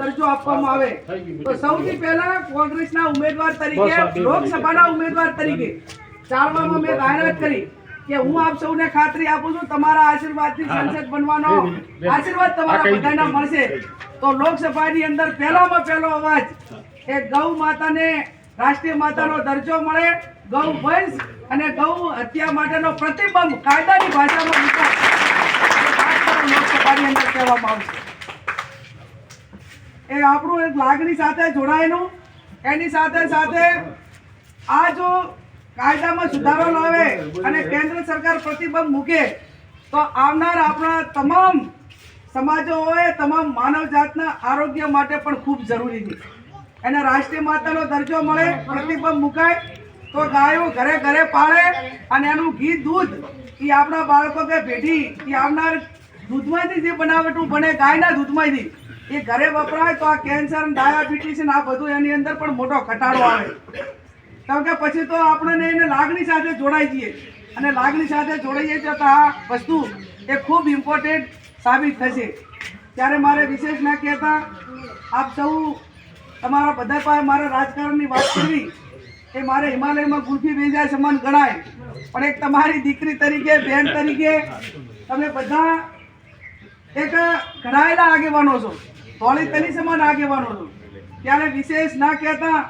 દરજ્જો આપવામાં આવે. તો સૌથી પહેલા કોંગ્રેસના ઉમેદવાર તરીકે લોકસભાના ઉમેદવાર તરીકે ચાલવામાં મેં જાહેરાત કરી કે હું આપ સૌને ખાતરી આપું છું તમારા આશીર્વાદથી સંસદ બનવાનો આશીર્વાદ તમારા બધાના મળશે. તો લોકસભાની અંદર પહેલામાં પહેલો અવાજ એ ગૌ માતાને રાષ્ટ્રીય માતાનો દરજ્જો મળે ગૌ વંશ અને ગૌ હત્યા માટેનો પ્રતિબંધ કાયદાની ભાષામાં વિકાસ લોકસભાની અંદર કહેવામાં આવશે. એ આપણું એક લાગણી સાથે જોડાયેલું. એની સાથે સાથે આ જો કાયદામાં સુધારો લાવે અને કેન્દ્ર સરકાર પ્રતિબંધ મૂકે, તો આવનાર આપણા તમામ સમાજો હોય તમામ માનવ જાતના આરોગ્ય માટે પણ ખૂબ જરૂરી છે. એને રાષ્ટ્રીય માતાનો દરજ્જો મળે, પ્રતિબંધ મુકાય, તો ગાયો ઘરે ઘરે પાળે અને એનું ઘી, દૂધ એ આપણા બાળકો કે પેઢી એ આવનાર દૂધમાંથી જે બનાવટું બને ગાયના દૂધમાંથી એ ઘરે વપરાય તો આ કેન્સર ડાયાબિટીસ ને આ બધું એની અંદર પણ મોટો ઘટાડો આવે. કારણ કે પછી તો આપણને એને લાગણી સાથે જોડાઈ જઈએ. અને લાગણી સાથે જોડાઈએ તો આ વસ્તુ એ ખૂબ ઇમ્પોર્ટન્ટ સાબિત થશે. ત્યારે મારે વિશેષ ના કહેતા આપ સૌ તમારા બધા પાસે મારે રાજકારણની વાત કરવી એ મારે હિમાલયમાં ગુલ્ફી વેચાય સમાન ગણાય. પણ એક તમારી દીકરી તરીકે બહેન તરીકે તમે બધા એક ઘડાયેલા આગેવાનો છો. તેની સમાન કહેવાનું હતું ત્યારે વિશેષ ના કહેતા,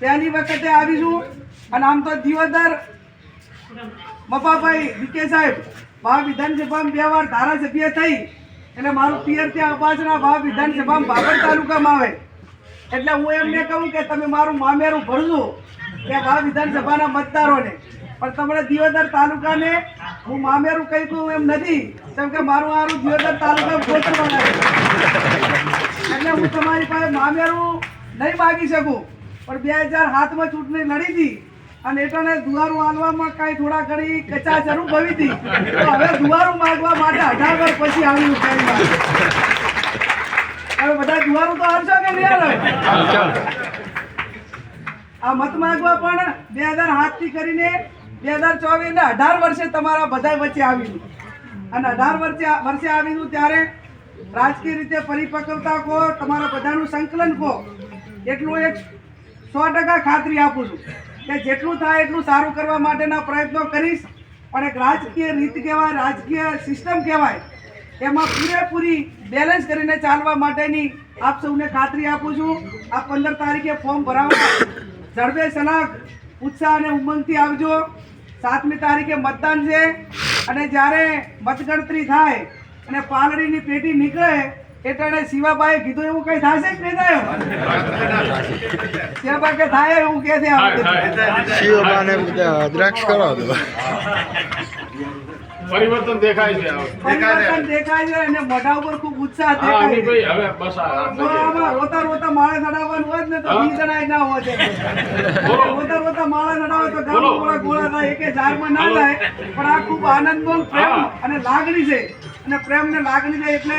પહેલી વખતે આવીશું અને આમ તો દિવદર મપાભાઈ વિકે સાહેબ, ભાવ વિધાનસભામાં બે વાર ધારાસભ્ય થઈ એટલે મારું પિયર ત્યાં અબાસના ભાવ વિધાનસભામાં બાબર તાલુકામાં આવે. એટલે હું એમને કહું કે તમે મારું મામેરું ભરજો કે ભાવ વિધાનસભાના મતદારોને. પણ તમારે દિયોદર તાલુકાને હું મામેરું કહી દઉં એમ નથી. કેમ કે મારું આરું દિયોદર તાલુકા ગોઠવવાના છે. એટલે હું તમારી પાસે મામેરું નહીં માગી શકું. પણ બે હજાર હાથમાં ચૂંટણી લડી હતી અને એટલે દુવારું આલવામાં કાંઈ થોડા ઘણી કચાશ અનુભવી હતી. તો હવે દુવારું માગવા માટે અઢાર વર્ષ પછી આવ્યું હવે બધા દુવારું તો આવશો કે નહીં આવે આ મત માંગવા પણ બે હજાર સાતથી કરીને બે હજાર ચોવીસ ને અઢાર વર્ષે તમારા બધા વચ્ચે આવેલું અને અઢાર વર્ષે વર્ષે આવેલું ત્યારે રાજકીય રીતે પરિપક્વતા કહો, તમારા બધાનું સંકલન કહો, એટલું એક સો ટકા ખાતરી આપું છું કે જેટલું થાય એટલું સારું કરવા માટેના પ્રયત્નો કરીશ. પણ એક રાજકીય રીત કહેવાય, રાજકીય સિસ્ટમ કહેવાય, એમાં પૂરેપૂરી બેલેન્સ કરીને ચાલવા માટેની આપ સૌને ખાતરી આપું છું. આ પંદર તારીખે ફોર્મ ભરાવવા ઝડપે સલાહ ઉત્સાહ અને ઉમંગથી આવજો. સાતમી તારીખે મતદાન છે. અને જ્યારે મતગણતરી થાય અને પાલડીની પેટી નીકળે એટલે શિવાબાએ કીધું એવું કઈ થશે કે નહીં થાય. શિવાબા કે થાય એવું કે વખતે. દ્રાક્ષ કરો દો પરિવર્તન દેખાય છે પરિવર્તન દેખાય છે અને મોઢા ઉપર ખૂબ ઉત્સાહ હા દેખાય છે. હવે બસ આ આમાં રોતા રોતા માળે ચડાવવાનું હોય ને તો. બી જણાય ના હોય છે. રોતા રોતા માળે ચડાવે તો ગામ ગોળા ગોળા થાય એકે જારમાં ના થાય જાય પણ આ ખૂબ આનંદનો પ્રેમ અને લાગણી છે. અને પ્રેમ ને લાગણી છે એટલે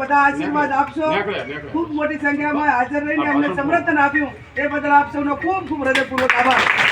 બધા આશીર્વાદ આપશો. ખૂબ મોટી સંખ્યામાં હાજર રહીને અમને સમર્થન આપ્યું. એ બદલ આપ સૌનો ખૂબ ખૂબ હૃદયપૂર્વક આભાર.